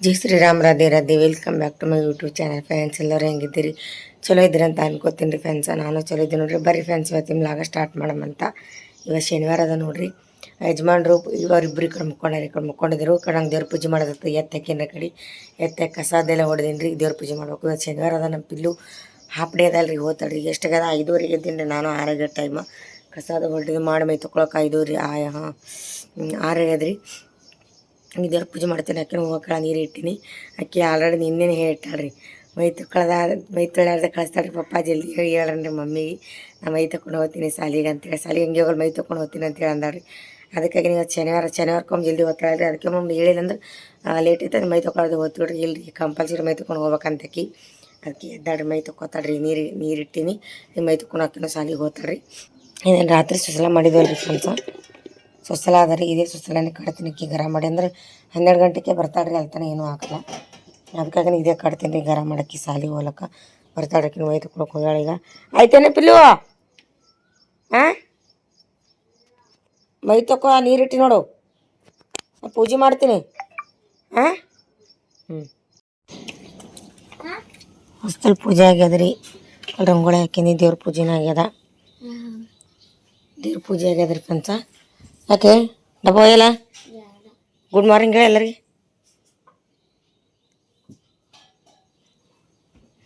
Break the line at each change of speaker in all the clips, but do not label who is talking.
Jai Shriram Radhe Radhe. Welcome back to my YouTube channel fans ಎಲ್ಲರೂ ಹೆಂಗಿದ್ದೀರಿ? ಚಲೋ ಇದ್ದೀರಿ ಅಂತ ಅನ್ಕೋತೀನಿ ರೀ ಫ್ಯಾನ್ಸ ನಾನು ಚಲೋ ಇದ್ದೀನಿ ನೋಡ್ರಿ. ಬರ್ರಿ ಫ್ಯಾನ್ಸ್ ಇವತ್ತಿನ ಲಾಗ ಸ್ಟಾರ್ಟ್ ಮಾಡಮಂತ ಇವತ್ತು ಶನಿವಾರ ಅದ ನೋಡ್ರಿ. ಯಜಮಾನ್ರು ಇವರಿಬ್ಬರು ಈ ಕಡೆ ಮುಕ್ಕೊಂಡ್ರಿ. ಈ ಕಡೆ ಮುಕ್ಕೊಂಡಿದ್ರು. ಕಡೆ ದೇವ್ರ ಪೂಜೆ ಮಾಡೋದತ್ತು. ಎತ್ತಕ್ಕಿನ ಕಡೆ. ಎತ್ತೆ ಕಸದೆಲ್ಲ ಹೊಡೆದೀನಿ ರೀ ದೇವ್ರ ಪೂಜೆ ಮಾಡಬೇಕು. ಇವತ್ತು ಶನಿವಾರ ಅದ ನಮ್ಮ ಪಿಲ್ಲು. ಹಾಫ್ ಡೇ ಅದಲ್ಲ ರೀ ಹೋತಾಳ್ರಿ ಎಷ್ಟಾಗದ ಐದುವರೆಗೆ ಇದ್ದೀನಿ ನಾನು ಆರೋಗ್ಯ ಟೈಮ್ ಕಸಾದ ಹೊಡೆದು ಮಾಡಿ ಮೈ ತೊಗೊಳಕ್ಕೆ ಐದೂರಿ ಆಯ, ಹಾಂ. ಆರಾಗ್ಯದ್ರಿ ದೇವ್ರ ಪೂಜೆ ಮಾಡ್ತೀನಿ? ಅಕ್ಕಿನ ಹೋಗಕ್ಕಳ ನೀರು ಇಟ್ಟಿನಿ. ಅಕ್ಕಿ ಆಲ್ರೆಡಿ ನಿನ್ನೆನೇ ಹೇಳಿಟ್ಟಾಳ್ರಿ ಮೈ ತೊಳ್ದ, ಮೈ ತೊಳ್ಯಾರ್ದ ಕಳಿಸ್ತಾಳ್ರಿ ಪಪ್ಪ, ಜಲ್ದಿ ಹೇಳಿ ಹೇಳ್ರಿ ಮಮ್ಮಿಗೆ. ನಾ ಮೈ ತಕೊಂಡು ಹೋಗ್ತೀನಿ ಸಾಲಿಗೆ ಅಂತೇಳಿ. ಸಾಲಿಗೆ ಹಂಗೆ ಹೋಗಲ್ಲ ಮೈ ತೊಗೊಂಡು ಹೋಗ್ತೀನಿ ಅಂತೇಳಿ ಅಂದಾಳ್ರಿ. ಅದಕ್ಕಾಗಿ ನೀವು ಶನಿವಾರ, ಶನಿವಾರಕ್ಕೊಮ್ಮೆ ಜಲ್ದಿ ಹೋಗ್ತಾಳ್ರಿ. ಅದಕ್ಕೆ ಮಮ್ಮಿ ಹೇಳಿಲ್ಲ ಅಂದ್ರೆ ಲೇಟ್ ಐತೆ ಮೈ ತೊಗೊಳೋದು ಇಲ್ಲ ಇಲ್ರಿ ಕಂಪಲ್ಸರಿ ಮೈ ತೊಕೊಂಡು ಹೋಗ್ಬೇಕಂತಕ್ಕಿ ಅದಕ್ಕೆ ಎದ್ದಾಡ್ರಿ ಮೈ ತೊಗೋತಾಳ್ರಿ ನೀರು ನೀರು ಇಟ್ಟಿನಿ. ಈ ಮೈ ತೊಕೊಂಡು ಹಾಕಿನ ಸಾಲಿಗೆ ಹೋಗ್ತಾಳ್ರಿ. ಇದೇನು ರಾತ್ರಿ ಸುಸಲ ಮಾಡಿದ್ವಲ್ರಿ ಫ್ರೆಂಡ್ಸ ಸುಸಲ ಅದ ರೀ ಇದೇ ಸುಸಲನೇ ಕಟ್ತೀನಿ ಅಕ್ಕಿ ಗರಂ ಮಾಡಿ. ಅಂದ್ರೆ ಹನ್ನೆರಡು ಗಂಟೆಗೆ ಬರ್ತಾಳ್ರಿ ಅಲ್ತಾನೆ ಏನೂ ಆಗಲ್ಲ. ಅದಕ್ಕಾಗಿ ಇದೇ ಕಟ್ತೀನಿ ರೀ ಗರಂ ಮಾಡಕ್ಕೆ ಸಾಲಿ ಹೋಲಕ್ಕ. ಬರ್ತಾಳಕ್ಕೆ ಒಯ್ದು ಕೊಡಕ್ಕೆ ಹೋಗ್ಯಾಳ ಈಗ. ಆಯ್ತೇನೆ ಪಿಲ್ಲು? ಹಾಂ ಮೈ ತಕೋ ನೀರಿಟ್ಟಿ ನೋಡು. ಪೂಜೆ ಮಾಡ್ತೀನಿ. ಹಾಂ ಹ್ಞೂ ಹೊಸ್ತಲ್ ಪೂಜೆ ಆಗ್ಯದ ರೀ ಅಲ್ಲಿ ರಂಗೋಳಿ ಹಾಕಿನಿ ದೇವ್ರ ಪೂಜೆನ ಆಗ್ಯದ. ದೇವ್ರ ಪೂಜೆ ಆಗ್ಯದ ರೀ ಪಂಚ. ಯಾಕೆ ಡಬ್ಬ ಒಯ್ಯಲ್ಲ ಗುಡ್ ಮಾರ್ನಿಂಗ್ ಹೇಳಿ ಎಲ್ಲರಿಗೆ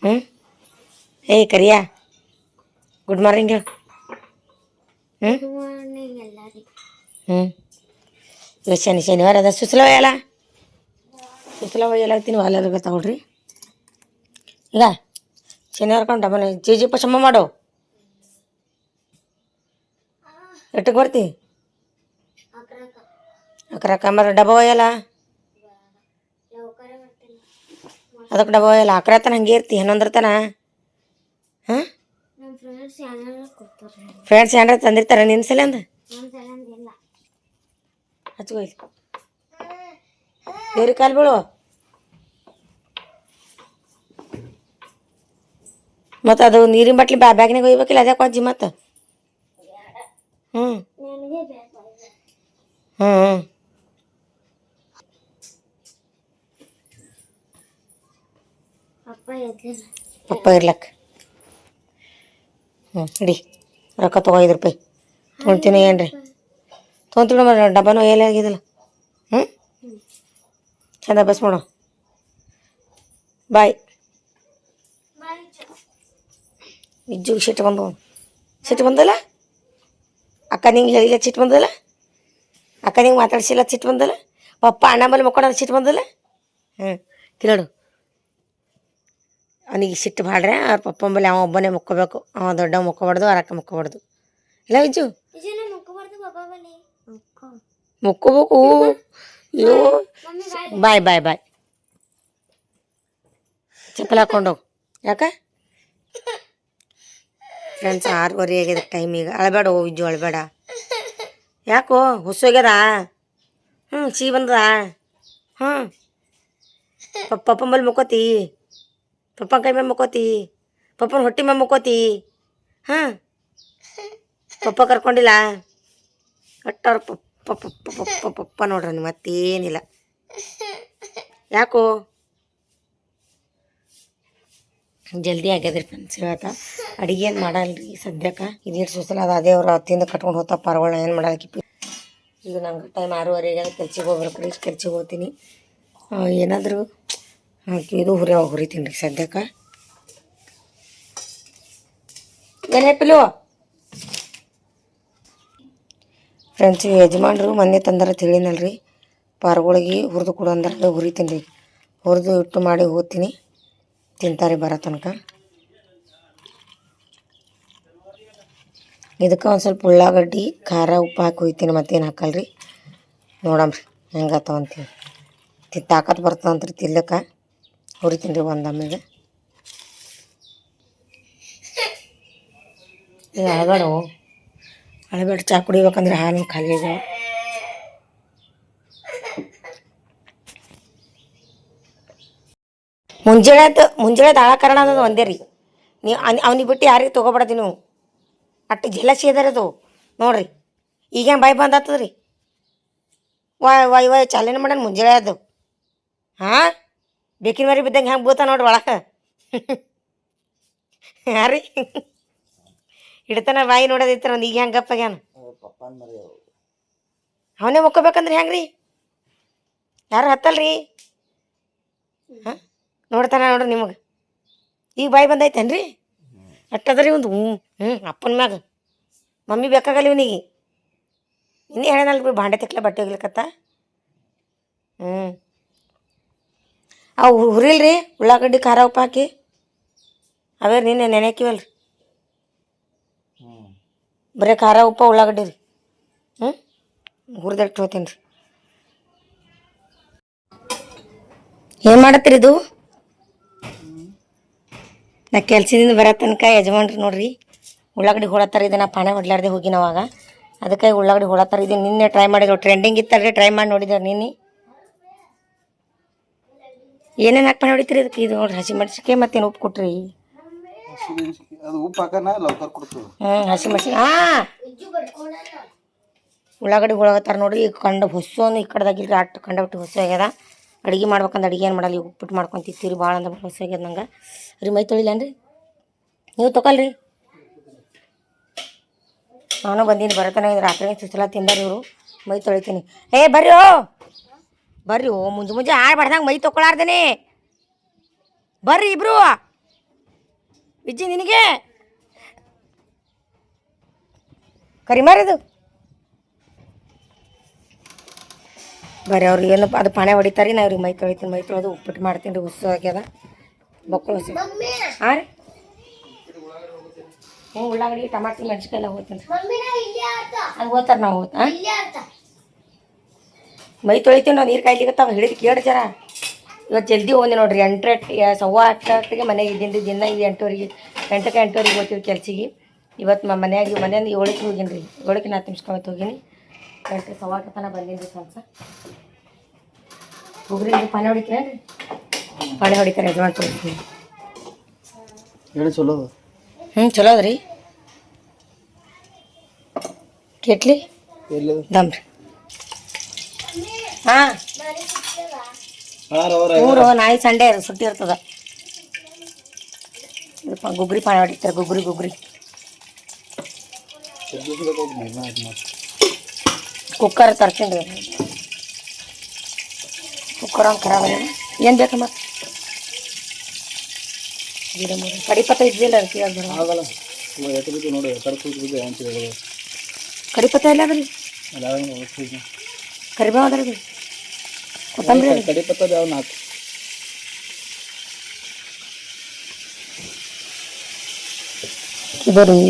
ಹ್ಞೂ ಏಯ್ ಕರಿಯಾ ಗುಡ್ ಮಾರ್ನಿಂಗ್ ಹೇಳು ಹ್ಞೂ ಹ್ಞೂ ಇವತ್ತು ಶನಿ ಶನಿವಾರ ಅದ ಸುಸ್ಲ ಒಯ್ಯಲ್ಲ ಸುಸ್ಲ ಒಯ್ಯಲ್ಲ ಆಗ್ತೀನಿ ವಾಲೆಲ್ಲ ತಗೊಳ್ರಿ ಈಗ ಶನಿವಾರ ಕೊಂಡು ಡಬ್ಬನ ಜಿ ಪಶಮ್ಮ ಮಾಡು ಎಷ್ಟಕ್ಕೆ ಬರ್ತಿ ಅಕ್ರಕ್ಕ ಮರ ಡಬ್ಬ ಒಯ್ಯಲ್ಲ? ಅದಕ್ಕೆ ಡಬ್ಬ ಒಯ್ಯಲ್ಲ? ಅಕ್ರ ತನ ಹಂಗೆ ಇರ್ತಿ ಹನ್ನೊಂದರ ತನ? ಹಾಂ? ಫ್ರೆಂಡ್ಸ್ ಏನಾರ ತಂದಿರ್ತಾರ ನಿನ್ನ ಸಲ ಅಂದ ಹಚ್ಕೊಯ್ ದೇವ್ರಿಗೆ ಕಾಲು ಬೀಳು. ಮತ್ತು ಅದು ನೀರಿನ ಬಟ್ಲಿ ಬ್ಯಾ ಬ್ಯಾಗ್ನಾಗ ಒಯ್ಬೇಕಿಲ್ಲ ಅದೇ ಕೊಜ್ಜಿ ಮತ್ತು? ಹ್ಞೂ ಹ್ಞೂ ಹ್ಞೂ ಪಪ್ಪ ಇರ್ಲಕ್ಕ. ಹ್ಞೂ ಇಡಿ ರೊಕ್ಕ ತಗೋ ಐದು ರೂಪಾಯಿ. ತೊಗೊಳ್ತೀನಿ ಏನ್ರಿ? ತೊಗೊಂತೀನಿ ಮರ ಡಬ್ಬನೂ ಏಲೇ ಆಗಿದಿಲ್ಲ. ಹ್ಞೂ ಚಂದ ಅಭ್ಯಾಸ ಮಾಡು. ಬಾಯ್. ಇಜ್ಜು ಸಿಟ್ಟು ಬಂದು ಸಿಟ್ಟು ಬಂದಲ್ಲ? ಅಕ್ಕ ನಿಂಗೆ ಹೇಳಿಲ್ಲ ಸಿಟ್ಟು ಬಂದಲ್ಲ? ಅಕ್ಕ ನಿಂಗೆ ಮಾತಾಡ್ಸಿಲ್ಲ ಸಿಟ್ಟು ಬಂದಲ್ಲ? ಪಪ್ಪ ಅಣ್ಣ ಮೇಲೆ ಮಕ್ಕೊಂಡ ಸಿಟ್ಟು ಬಂದಲ್ಲ? ಹ್ಞೂ ತಿಳೋಡು ಅವನಿಗೆ ಸಿಟ್ಟು ಬಾಡ್ರೆ ಅವ್ರ ಪಪ್ಪ ಮೇಲೆ ಅವ ಒಬ್ಬನೇ ಮುಕ್ಕೋಬೇಕು. ಅವ ದೊಡ್ಡ ಮುಕ್ಕೋಬಾರ್ದು ಅವ್ರ ಅಕ್ಕ ಮುಕ್ಕೋಬಾರ್ದು. ಇಲ್ಲ ವಿಜು? ಮುಕ್ಕೋಬೇಕು. ಅಯ್ಯೋ. ಬಾಯ್ ಬಾಯ್ ಬಾಯ್ ಚಪ್ಪಲ್ ಹಾಕ್ಕೊಂಡೋಗು ಯಾಕೆ? ಫ್ರೆಂಡ್ಸ್ ಆರೂವರೆ ಆಗಿದೆ ಟೈಮ್ ಈಗ. ಅಳಬೇಡ ಓ ವಿಜ್ಜು ಅಳಬೇಡ. ಯಾಕೋ ಹುಸೋಗ್ಯದ ಹ್ಞೂ ಸಿ ಬಂದದ? ಹ್ಞೂ ಪಪ್ಪ ಪಪ್ಪಂಬಲ್ಲಿ ಮೇಲೆ ಮುಕ್ಕೋತಿ? ಪಪ್ಪನ ಕೈ ಮೇಲೆ ಮುಕ್ಕೋತಿ? ಪಪ್ಪನ ಹೊಟ್ಟೆ ಮೇಲೆ ಮುಕ್ಕೋತಿ? ಹಾಂ? ಪಪ್ಪ ಕರ್ಕೊಂಡಿಲ್ಲ? ಒಟ್ಟವ್ರ ಪಪ್ಪ ಪಪ್ಪ ಪಪ್ಪ ಪಪ್ಪ ನೋಡ್ರಿ ನೀವು ಮತ್ತೇನಿಲ್ಲ. ಯಾಕೋ? ಜಲ್ದಿ ಆಗ್ಯದ್ರಿ ಫ್ರೆಂಡ್ಸ್ ಇವತ್ತು ಅಡುಗೆ ಏನು ಮಾಡಲ್ರಿ ಸದ್ಯಕ್ಕೆ? ಇದೇನು ಸುಸಲ ಅದು? ಅದೇ ಅವ್ರು ತಿಂದು ಕಟ್ಕೊಂಡು ಹೋಗ್ತಾ ಪಾರ್ಗಳನ್ನ ಏನು ಮಾಡಲ್ಕಿ ಈಗ ನಂಗೆ ಟೈಮ್ ಆರೂವರೆಗೆ ಕೆಲ್ಸಿಗೆ ಹೋಗ್ಬೇಕು ರೀ, ಕೆಲ್ಸಿಗೆ ಹೋಗ್ತೀನಿ. ಏನಾದರೂ ಹಾಕಿ ಇದು ಹುರಿ ಹುರಿತೀನಿ ರೀ ಸದ್ಯಕ್ಕೆ. ನೆನಪಿಲ್ವ ಪಿಲು ಫ್ರೆಂಡ್ಸ್ ಯಜಮಾನ್ರು ಮೊನ್ನೆ ತಂದಾರ ತಿಳಿನಲ್ರಿ ಪಾರ್ಗಳಿಗೆ ಹುರಿದು ಕೊಡು ಅಂದ್ರೆ ಹುರಿತೀನಿ ರೀ ಹುರಿದು ಇಟ್ಟು ಮಾಡಿ ಹೋಗ್ತೀನಿ. ತಿಂತಾರೆ ಬರೋ ತನಕ. ಇದಕ್ಕೆ ಒಂದು ಸ್ವಲ್ಪ ಉಳ್ಳಾಗಡ್ಡಿ, ಖಾರ, ಉಪ್ಪು ಹಾಕಿ ಹೋಗ್ತೀನಿ ಮತ್ತೇನು ಹಾಕಲ್ರಿ. ನೋಡಮ್ರಿ ಹೆಂಗಾತಾವ ಅಂತೀನಿ ತಿ ತಾಕತ್ ಬರ್ತದಂತ್ರಿ ತಿಲ್ಲಕ್ಕೆ ಹುರಿತೀನಿ ರೀ ಒಂದು ಆಮೇಲೆ. ಇದು ಅಳಬೇಡ ಅಳಬೇಡ, ಚಾ ಕುಡಿಬೇಕಂದ್ರೆ ಹಾಲು ಖಾಲಿ ಇದೆ. ಮುಂಜಾನೆ ಮುಂಜಾನೆ ಆಳ ಕಾರಣ ಅನ್ನೋದು ಒಂದೇ ರೀ. ನೀವು ಅವ್ನಿಗೆ ಬಿಟ್ಟು ಯಾರಿಗೆ ತೊಗೊಬೇಡದಿ ನೀವು ಅಟ್ಟು ಜಲಸಿ ಅದು ನೋಡ್ರಿ, ಈಗೇನು ಬಾಯ್ ಬಂದಾತದ ರೀ ವಾಯ್ ವಾಯ್ ವಾಯ್, ಚಾಲನೆ ಮಾಡೋಣ ಮುಂಜಾನೆ ಅದು. ಬೇಕಿನ ಮರಿ ಬಿದ್ದಂಗೆ ಹೆಂಗೆ ಬೂತ ನೋಡ್ರಿ ಒಳಗೆ? ರೀ. ಹಿಡ್ತಾನ ಬಾಯಿ ನೋಡೋದಿತ್ತು ಒಂದು ಈಗ ಹೆಂಗೆ ಗಪ್ಪಾಗ್ಯಾನ? ಅವನೇ ಮುಕ್ಕೋಬೇಕಂದ್ರೆ ಹೆಂಗ್ರಿ ಯಾರು ಹತ್ತಲ್ರಿ? ಹಾಂ? ನೋಡ್ತಾನ ನೋಡ್ರಿ ನಿಮಗೆ. ಈಗ ಬಾಯಿ ಬಂದೈತೇನ್ರಿ? ಅಟ್ಟದ್ರಿ ಒಂದು ಹ್ಞೂ ಹ್ಞೂ ಅಪ್ಪನ ಮ್ಯಾಗ. ಮಮ್ಮಿ ಬೇಕಾಗಲ್ಲ ಇವನಿಗೆ. ಇನ್ನೇ ಹೇಳನಲ್ಲ ಬಿಡು ಭಾಂಡೆ ತಿಕ್ಲ ಬಟ್ಟೆ ಹೋಗ್ಲಿಕ್ಕತ್ತ ಹ್ಞೂ ಅವು ಹುರಿಲ್ರಿ, ಉಳ್ಳಾಗಡ್ಡಿ, ಖಾರ ಉಪ್ಪು ಹಾಕಿ. ಅವೇ ನಿನ್ನೆ ನೆನೆಕಿವಲ್ರಿ.
ರೀ
ಬರೀ ಖಾರ ಉಪ್ಪು, ಉಳ್ಳಾಗಡ್ಡಿ ರೀ. ಹ್ಞೂ ಹುರಿದಟ್ಟು ಹೋಗ್ತೀನಿ ರೀ. ಏನು ಮಾಡತ್ತೀರಿ ಇದು? ನಾ ಕೆಲ್ಸದಿಂದ ಬರೋ ತನಕ ಯಜಮಾನ್ರಿ ನೋಡ್ರಿ, ಉಳ್ಳಾಗಡ್ಡಿ ಹೊಳತ್ತಾರ ಇದನ್ನ ಪಾಣೆ ಹೊಡ್ಲಾರ್ದೆ ಹೋಗಿ ನಾವಾಗ ಅದಕ್ಕೆ ಉಳ್ಳಾಗಡ್ಡಿ ಹೊಳತ್ತಾರ ಇದು. ನಿನ್ನೆ ಟ್ರೈ ಮಾಡಿದ್ರು. ಟ್ರೆಂಡಿಂಗ್ ಇತ್ತಲ್ರಿ ಟ್ರೈ ಮಾಡಿ ನೋಡಿದ್ರು ನಿನ್ನೆ. ಏನೇನು ಹಾಕಿ ಹೊಡಿತೀರಿ ಇದಕ್ಕೆ? ಇದು ನೋಡ್ರಿ ಹಸಿಮೆಣ್ಸಿಕಾಯಿ ಮತ್ತೇನು ಉಪ್ಪು ಕೊಟ್ರಿ?
ಹಸಿಮೆಣ್ಸಿನ್ಕಾಯಿ ಅದು ಉಪ್ಪು ಹಾಕನ ಲೌಕರ್ ಕೊಡ್ತದೆ
ಹ್ಞೂ ಹಸಿಮೆಣ್ಸಿನ ಹಾಂ! ಉಳ್ಳಾಗಡ್ಡಿ ಹೋಳಾಗತ್ತಾರ ನೋಡ್ರಿ ಈಗ ಕಂಡು ಹೊಸೊಂದು ಈ ಕಡೆದಾಗಿಲ್ರಿ ಅಟ್ಟು ಕಂಡ ಬಿಟ್ಟು ಹೊಸ ಆಗ್ಯದ. ಅಡುಗೆ ಮಾಡ್ಬೇಕಂದ್ರೆ ಅಡುಗೆ ಏನು ಮಾಡಲ್ಲ ಈಗ ಉಪ್ಪಿಟ್ಟು ಮಾಡ್ಕೊಂಡು ರೀ ಭಾಳ ಅಂದ್ರೆ ಹೊಸ ಆಗ್ಯದ ನಂಗೆ. ರೀ ಮೈ ತೊಳಿಲೇನ್ರಿ ನೀವು ತೊಗೊಲ್ರಿ ನಾನು ಬಂದೀನಿ ಬರತಾನೆ ರಾತ್ರಿ ಸುಸಲ ತಿಂದಾರ ಇವರು. ಮೈ ತೊಳಿತೀನಿ. ಏ ಬರ್ರಿ ಓ! ಬರ್ರಿ ಓ ಮುಂಜೆ ಮುಂಜೆ ಹಾಳು ಬಡ್ದಂಗೆ ಮೈ ತೊಗೊಳಾರ್ದೇನೆ ಬರ್ರಿ ಇಬ್ರು. ವಿಜ್ಜಿ ನಿನಗೆ? ಕರಿಮಾರದು ಬರ್ರಿ ಅವ್ರಿಗೆ ಏನು ಅದು ಪಾಣೆ ಹೊಡಿತಾರೆ ನಾ ಅವ್ರಿಗೆ ಮೈ ತೊಳಿತೀನಿ ಮೈ ತೊಳೆದು ಉಪ್ಪಿಟ್ಟು ಮಾಡ್ತೀನಿ ರೀ ಹುಸ್ಸು ಆಗ್ಯದ. ಮಕ್ಕಳು ಹುಸಿ ಹಾಂ ರೀ. ಹ್ಞೂ ಉಳ್ಳಾಗಡ್ಡಿ ಟಮಾಟಿ ಮೆಣಸಿನ್ಕಾಯಿ ಎಲ್ಲ ಹೋಗ್ತೀನಿ ಹಂಗೆ ಹೋಗ್ತಾರೆ ನಾವು ಹಾಂ ಮೈ ತೊಳಿತೀವಿ ನಾವು ನೀರು ಕಾಯ್ಲಿಕತ್ತಾವ ಹಿಡಿದು ಕೇಳಿ ಜರ. ಇವತ್ತು ಜಲ್ದಿ ಹೋಗಿ ನೋಡ್ರಿ ಎಂಟು ಸವ್ವ ಅಟ್ಟಿಗೆ ಮನೆಗೆ ಇದ್ದೀನಿ ದಿನ ಇದು ಎಂಟುವರೆಗೆ ಎಂಟಕ್ಕೆ ಎಂಟುವರೆಗೆ ಹೋಗ್ತೀವಿ ಕೆಲ್ಸಿಗೆ. ಇವತ್ತು ನಮ್ಮ ಮನೆಯಾಗಿ ಮನೆಯಿಂದ ಏಳಕ್ಕೆ ಹೋಗಿನಿ ರೀ ಏಳಕ್ಕೆ ನಾ ನಿಮಿಷಕ್ಕೆ ಹೋಗೀನಿ. ಎಂಟು ಸವಾಟ ತನಕ ಬಂದೀನಿ ರೀ ಇದು ಪಾನೆ ಹೊಡಿತೀರೇನು ರೀ ಪಾನೆ ಹೊಡಿತಾರೆ ಯಜಮಾನ್ ತೋರಿಸ್ತೀನಿ
ಹೇಳಿ ಚಲೋ ಅದು.
ಹ್ಞೂ ಚಲೋ ಅದ್ರಿ. ಕೆಟ್ಲಿ?
ಎಲ್ಲಿ
ದಮ್ ರೀ ಹಾಂ? ಮೂರು ನಾಳೆ ಸಂಡೇ ಸುಟ್ಟಿ ಇರ್ತದ. ಗುಗ್ರಿ ಪಾನ ಹೊಡಿತಾರೆ ಗುಗ್ರಿ ಗುಗ್ರಿ ಕುಕ್ಕರ್ ತರ್ತೀನಿ ಕುಕ್ಕರ್ ಒಂದು ಖರಾಬ್ ಏನು ಬೇಕಮ್ಮ? ಗಿಡ ಮೂರು. ಕಡಿಪತ್ತ ಇದ್ದಿಲ್ಲ
ಆಗಲ್ಲ. ನೋಡಿ ಕೂತು ಅಂತ ಹೇಳಿ
ಕಡಿಪತ್ತ ಇಲ್ಲ ಅದ್ರಿ ಕರಿಬೇವು ಅದ್ರಿ ಅದು ಕೊತ್ತಂಬರಿ ಅದ್ರಿ
ಕಡಿ ಪತ್ತದ ಯಾವ ನಾಲ್ಕು
ಇದು ರೀ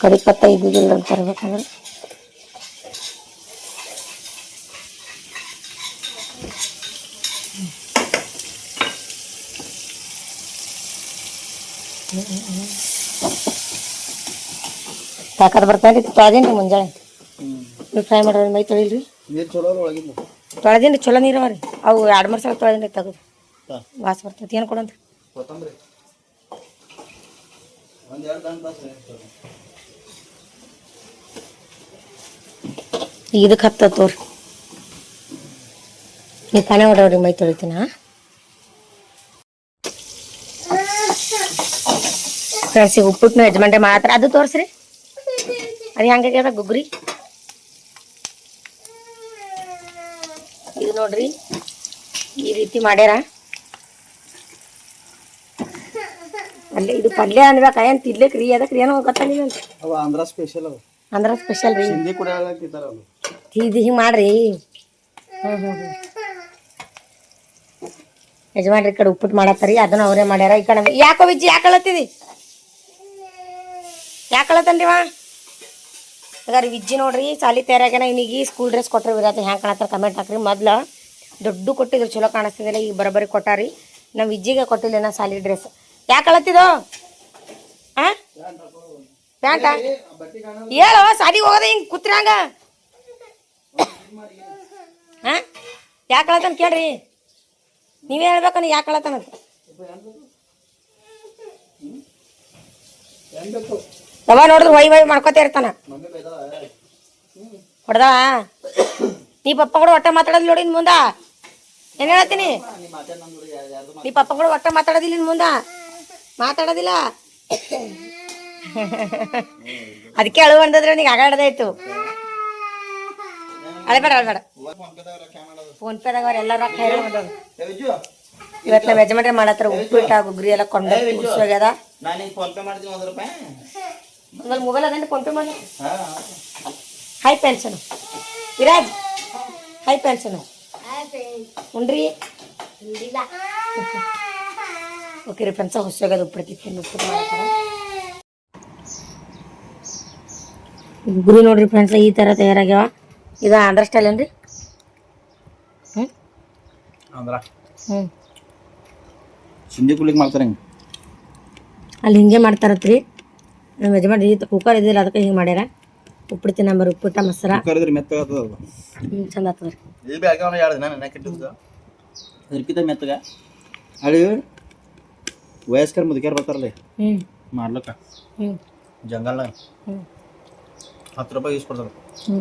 ಕಡಿಪತ್ತ ಇದ್ದಿದ್ದಿಲ್ಲ ಅಂತ ತರ್ಬೇಕಂದ್ರೆ ತಾಕತ್ ಬರ್ತಾನೆ ತೊಳೆದೀನಿ ರೀ ಮುಂಜಾನೆ. ನೀವು ಫ್ರೈ ಮಾಡೋದು ಮೈ ತೊಳಿಲ್ರಿ.
ನೀರು ಚಲೋ ಅಲ್ಲ ಒಳಗಿಂದ?
ತೊಳೆದೀನಿ ರೀ ಚಲೋ ನೀರು ರೀ. ಅವು ಎರಡು ಮೂರು ಸಲ ತೊಳೆದೇನು ರೀ ತೆಗೆದು. ವಾಸ ಬರ್ತೈತಿ. ಏನು ಕೊಡಂತ
ಕೊತ್ತಂಬರಿ. ಒಂದು ಎರಡು
ಇದಕ್ಕೆ ಹತ್ತ ತೋರಿ. ನೀವು ಪಾನೆ ಹೊಡವ್ರಿ ಮೈ ತೊಳಿತೀನ? ಫ್ರೆಂಡ್ಸ್ ಈಗ ಉಪ್ಪಿಟ್ಟು ಯಜಮಾನ್ರೆ ಮಾತ್ರ ಅದು ತೋರಿಸ್ರಿ. ಅದು ಹೆಂಗಾಗ್ಯದ ಗುಗ್ರಿ ಇದು ನೋಡ್ರಿ ಈ ರೀತಿ ಮಾಡ್ಯಾರ. ಅಲ್ಲೇ ಇದು ಪಲ್ಯ ಅನ್ಬೇಕ ಏನು ತಿನ್ಲಿಕ್ಕೆ ರೀ ಅದಕ್ಕೆ ರೀ ಏನೋ ಗೊತ್ತಾಗಿಲ್ಲ
ಆಂಧ್ರ ಸ್ಪೆಷಲ್
ಅಂದ್ರೆ ಸ್ಪೆಷಲ್ ರೀ.
ಹಿಂದಿ ಕೂಡ
ಇದು ಹಿಂಗೆ ಮಾಡ್ರಿ. ಹ್ಞೂ ಹ್ಞೂ ಹ್ಞೂ ಯಜಮಾನ್ರಿ ಈ ಕಡೆ ಉಪ್ಪಿಟ್ಟು ಮಾಡತ್ತಾರಿ ಅದನ್ನ ಅವರೇ ಮಾಡ್ಯಾರ. ಈ ಕಡೆ ಯಾಕೋ ವಿಜ್ಜಿ ಯಾಕೆ ಅಳತ್ತಿದಿ? ಯಾಕೆ ಅಳತ್ತನ್ರಿವ ಹಾಗಾದ್ರೆ ವಿಜ್ಜಿ ನೋಡ್ರಿ ಸಾಲಿ ತಯಾರಾಗ್ಯಾನ, ಇವನಿಗೆ ಸ್ಕೂಲ್ ಡ್ರೆಸ್ ಕೊಟ್ಟರು ವಿರಾತ ಹ್ಯಾಂಗೆ ಕಾಣತ್ತಾರ ಕಮೆಂಟ್ ಹಾಕ್ರಿ. ಮೊದ್ಲು ದೊಡ್ಡ ಕೊಟ್ಟಿದ್ರು ಚಲೋ ಕಾಣಿಸ್ತಿದ್ದಿಲ್ಲ ಈಗ ಬರೋಬ್ಬರಿ ಕೊಟ್ಟಾರಿ. ನಮ್ಮ ವಿಜ್ಜಿಗೆ ಕೊಟ್ಟಿಲ್ಲ ನಾ ಸಾಲಿ ಡ್ರೆಸ್ ಯಾಕೆ ಅಳತ್ತಿದೋ? ಹಾಂ ಪ್ಯಾಂಟ? ಹೇಳೋ ಸಾಲಿಗೆ ಹೋಗೋದ ಹಿಂಗೆ ಕೂತ್ರಂಗ ಹಾಂ ಯಾಕೆ ಕಳತ್ತಾನ ಕೇಳ್ರಿ. ನೀವೇ ಹೇಳ್ಬೇಕನ್ನ ಯಾಕೆ ಅಳತಾನಂತ ಯಾವಾಗ ನೋಡಿದ್ರು ವೈ ವೈ ಮಾಡ್ಕೋತ ಇರ್ತಾನ. ಹೊಡೆದವ ನೀ ಪಪ್ಪ ಕೂಡ ಒಟ್ಟ ಮಾತಾಡೋದ್ ನೋಡಿ ಮುಂದ. ಏನ್ ಹೇಳ್ತೀನಿ ನೀ ಪಪ್ಪ ಕೂಡ ಒಟ್ಟ ಮಾತಾಡೋದಿಲ್ಲ ಇನ್ ಮುಂದ. ಮಾತಾಡೋದಿಲ್ಲ. ಅದಕ್ಕೆ ಅಳು ಬಂದದ್ರೆ ನೀಗ ಆಗಾಡದಾಯ್ತು ಅಳಬೇಡ ಅಳಬೇಡ ಫೋನ್ ಪೇದಾಗ ಅವ್ರ ಹೇಳಿ ಬಂದವ್ರು ಇವತ್ತು ನಮ್ಮ ಯಜಮಾನ್ರೆ ಮಾಡತ್ರ ಉಪ್ಪಿಟ್ಟು ಗುಗ್ರಿ ಎಲ್ಲ ಕೊಂಡ ಕುಡ್ಸೋಗ್ಯದ
ನಾನು ಫೋನ್ ಪೇ ಮಾಡ್ತೀನಿ ಒಂದು ರೂಪಾಯಿ.
ಒಂದಲ್ಲಿ ಮೊಬೈಲ್ ಅದೇನು ಫೋನ್ ಪೇ ಮಾಡಿ
ಹಾ.
Hi pension Viraj hi pension ಉಂಡ್ರಿ? Okay ರೀ ಫ್ರೆಂಡ್ಸ ಹೊಸಾಗದು ಮಾಡ್ತಾರೆ. ಗುರಿ ನೋಡ್ರಿ ಫ್ರೆಂಡ್ಸ್ ಈ ಥರ ತಯಾರಾಗ್ಯಾವ. ಇದು ಆಂಧ್ರ ಸ್ಟೈಲ್ ಏನ್ರಿ? ಹ್ಞೂ
ಅಂದ್ರ
ಹ್ಞೂ
ಸಿಂಧಿ ಕುಲಿಗೆ ಮಾಡ್ತಾರೆ
ಅಲ್ಲಿ ಹಿಂಗೆ ಮಾಡ್ತಾರತ್ರಿ. ನಮ್ಮ ಯಜಮಾನ್ ಈ ಕುಕ್ಕರ್ ಇದ್ದಿಲ್ಲ ಅದಕ್ಕೆ ಹಿಂಗೆ ಮಾಡ್ಯಾರ. ಉಪ್ಪಿಟ್ಟು ನಂಬರ್ ಉಪ್ಪಿಟ್ಟ ಮೊಸರ.
ಕರೆದ್ರೆ ಮೆತ್ತಗಾಗ್ತದ
ಹ್ಞೂ ಚಂದ ಆಗ್ತದೆ ರೀ
ಇದು ಇಟ್ಟಿದ್ದು ಅದಕ್ಕಿಂತ ಮೆತ್ತಗ. ಅಲ್ಲಿ ವಯಸ್ಕರ ಮುದುಕ್ಯಾರ ಬರ್ತಾರಲ್ಲಿ?
ಹ್ಞೂ
ಮಾಡ್ಲಕ್ಕ?
ಹ್ಞೂ
ಜಂಗಲ್ನಾಗ?
ಹ್ಞೂ
ಹತ್ತು ರೂಪಾಯಿ ಯೂಸ್ ಕೊಡ್ತಾರೆ.
ಹ್ಞೂ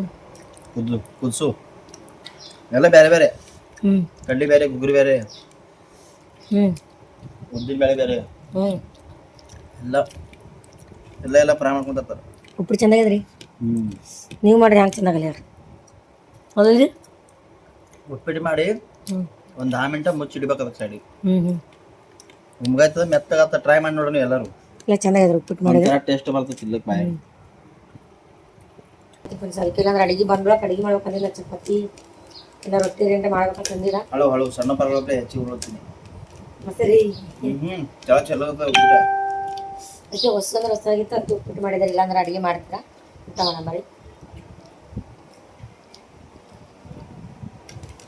ಕುದ್ದು ಕುದಿಸು. ಎಲ್ಲ ಬೇರೆ ಬೇರೆ
ಹ್ಞೂ
ಕಡ್ಲಿ ಬೇರೆ ಗುಗ್ರಿ ಬೇರೆ
ಹ್ಞೂ
ಉದ್ದಿನ ಬೇಳೆ ಬೇರೆ
ಹ್ಞೂ
ಎಲ್ಲ. ಎಲ್ಲ ಎಲ್ಲ ಫ್ರೈ ಮಾಡ್ಕೊಂತಾರೆ
ಉಪ್ಪಿಟ್ಟು ಚಂದಾಗ್ಯದ್ರಿ
ಹ್ಞೂ
ನೀವು ಮಾಡ್ರಿ ಹಂಗೆ ಹೇಳಿ ಹೇಳ್ರಿ ಹೌದಲ್ರಿ?
ಉಪ್ಪಿಟ್ಟು ಮಾಡಿ
ಹ್ಞೂ
ಒಂದು ಆ ಮಿನಿಟ ಮುಚ್ಚಿಡ್ಬೇಕು ಅದಕ್ಕೆ ಸೈಡಿಗೆ
ಹ್ಞೂ ಹ್ಞೂ
ನಿಮ್ಗಾಯ್ತದ ಮೆತ್ತಗಾಗ್ತದೆ ಟ್ರೈ ಮಾಡಿ ನೋಡೋಣ ಎಲ್ಲರೂ.
ಇಲ್ಲ ಚಂದಾಗ್ಯದ್ರಿ ಉಪ್ಪಿಟ್ಟು ಮಾಡಿದ್ರೆ.
ಟೇಸ್ಟ್ ಬರ್ತದೆ ತಿನ್ಲಿಕ್ಕೆ ಬಾಯಿ.
ಸ್ವಲ್ಪ ಇಲ್ಲಾಂದ್ರೆ ಅಡಿಗೆ ಬಂದ್ಬಿಡಕ್ಕೆ ಅಡಿಗೆ ಮಾಡ್ಬೇಕಂದಿಲ್ಲ ಚಪಾತಿ ಇಲ್ಲ ರೊಟ್ಟಿ ರೆಂಟೆ ಮಾಡ್ಬೇಕಂತಂದಿಲ್ಲ
ಹಳು ಹಳು ಸಣ್ಣ ಪರವಾಗಿ ಹೆಚ್ಚಿಗೆ ಉಳ್ತೀನಿ
ಮತ್ತೆ ರೀ?
ಹ್ಞೂ ಚಲೋ ಚಲೋ ಅದ ಉಪ್ಪಿಟ್ಟು
ಅದಕ್ಕೆ ಹೊಸಂದ್ರೆ ಹೊಸದಾಗಿ ತಂದು ಉಪ್ಪಿಟ್ಟು ಮಾಡಿದ್ರೆ ಇಲ್ಲಾಂದ್ರೆ ಅಡಿಗೆ ಮಾಡ್ತೀರಾ? ಉತ್ತಮ ಮಾಡೋಣ ಮಾಡಿ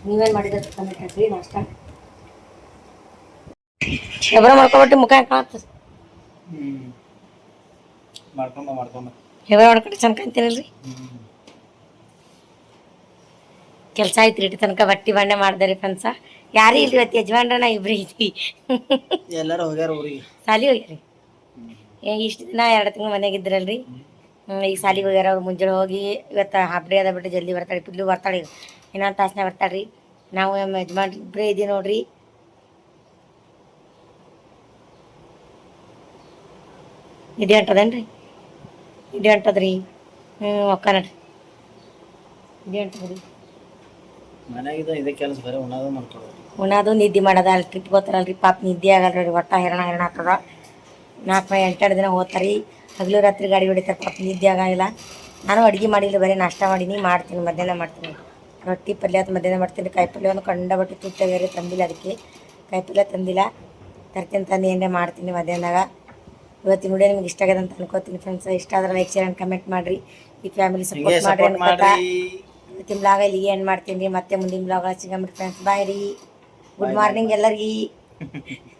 ನೀವೇನು ಮಾಡಿದ್ರೆ ಕಮೆಂಟ್ ಹಾಕ್ರಿ ನಾಷ್ಟ. ಎಬ್ಬರ ಮಾಡ್ಕೊಬಿಟ್ಟು ಮುಖ
ಹ್ಞೂ ಮಾಡ್ಕೊಂಬ ಮಾಡ್ಕೊಂಬ.
ಎಬ್ಬರ ಮಾಡ್ಕೊಂಡು ಚೆನ್ನ ಕಾಣ್ತೀರಲ್ರಿ? ಕೆಲಸ ಐತ್ರಿ ಇಟ್ಟು ತನಕ ಬಟ್ಟಿ ಬಂಡೆ ಮಾಡ್ದಾರಿ ಫ್ರೆಂಡ್ಸ. ಯಾರು ಇಲ್ರಿ ಇವತ್ತು ಯಜಮಾನ್ರನ ಇಬ್ರು ಇದ್ವಿ.
ಎಲ್ಲರೂ ಹೋಗ್ಯಾರ ಊರಿಗೆ.
ಸಾಲಿ ಹೋಗ್ಯಾರಿ? ಇಷ್ಟು ದಿನ ಎರಡು ತಿಂಗಳು ಮನೆಗೆ ಇದ್ರಲ್ರಿ. ಈಗ ಸಾಲಿಗೆ ಹೋಗ್ಯಾರ ಅವ್ರು ಮುಂಜಾನೆ ಹೋಗಿ ಇವತ್ತು ಡೇ ಅದ ಬಿಟ್ಟು ಜಲ್ದಿ ಬರ್ತಾಳೆ ಪಿಲ್ಲು ಬರ್ತಾಳೆ ಇನ್ನೊಂದು ತಾಸನೇ ಬರ್ತಾಳ್ರಿ. ನಾವು ನಮ್ಮ ಯಜಮಾನ್ ಇಬ್ಬರೇ ಇದೀವಿ ನೋಡ್ರಿ. ಇದೇ ಅಂಟದೇನ್ರಿ? ಇದೇ ಅಂಟದ್ರಿ. ಹ್ಞೂ ಒಕ್ಕ ನಡ್ರಿ. ಇದೇ ಅಂಟದ್ರಿ.
ಇದೇ ಕೆಲಸ ಬರೀ ಉಣ್ಣೋದು ಮಾಡ್ಕೊಳ್ಳೋದು
ಉಣ್ಣೋದು ನಿದ್ದೆ ಮಾಡೋದ ಅಲ್ಲಿ ಟ್ರಿಪ್ ಗೊತ್ತಾರಲ್ರಿ. ಪಾಪ ನಿದ್ದೆ ಆಗಲ್ರಿ ಒಟ್ಟ ಹೆರಣ ಹೆರಣ ಆಗ್ತದ. ನಾಲ್ಕು ಎಂಟೆರಡು ದಿನ ಹೋಗ್ತಾರೆ. ಹಗಲು ರಾತ್ರಿ ಗಾಡಿ ಹೊಡಿತಾರೆ ಪಾಪ ನಿದ್ದೆ ಆಗಿಲ್ಲ ನಾನು ಅಡುಗೆ ಮಾಡಿಲ್ಲ ಬರೀ ನಾಷ್ಟ ಮಾಡೀನಿ ಮಾಡ್ತೀನಿ ಮಧ್ಯಾಹ್ನ ಮಾಡ್ತೀನಿ. ರೊಟ್ಟಿ ಪಲ್ಯ ಅದು ಮಧ್ಯಾಹ್ನ ಮಾಡ್ತೀನಿ. ಕಾಯಿ ಪಲ್ಯ ಒಂದು ಕಂಡ ಬಟ್ಟೆ ತುಟ್ಟ ಬೇರೆ ತಂದಿಲ್ಲ ಅದಕ್ಕೆ. ಕಾಯಿ ಪಲ್ಯ ತಂದಿಲ್ಲ. ತರ್ತೀನಿ ತಂದು ಏನೇ ಮಾಡ್ತೀನಿ ಮಧ್ಯಾಹ್ನದಾಗ. ಇವತ್ತಿನ ವಿಡಿಯೋ ನಿಮ್ಗೆ ಇಷ್ಟ ಆಗ್ಯದ ಅಂತ ಅನ್ಕೋತೀನಿ ಫ್ರೆಂಡ್ಸ್ ಇಷ್ಟ ಆದ್ರೆ ಲೈಕ್ ಶೇರ್ ಆ್ಯಂಡ್ ಕಮೆಂಟ್ ಮಾಡಿರಿ. ಈ ಫ್ಯಾಮಿಲಿ ಸಪೋರ್ಟ್ ಮಾಡಿರಿ ಅನ್ಕೋತಾ.
ಮಾಡಿ
ಇವತ್ತಿನ ಬ್ಲಾಗ ಇಲ್ಲಿ ಏನು ಮಾಡ್ತೀನಿ ರೀ? ಮತ್ತೆ ಮುಂದಿನ ಬ್ಲಾಗ್ ಸಿಗಂಬಿಟ್ಟು ಫ್ರೆಂಡ್ಸ್ ಬಾಯ್ ರೀ. ಗುಡ್ ಮಾರ್ನಿಂಗ್ ಎಲ್ಲರಿಗೆ.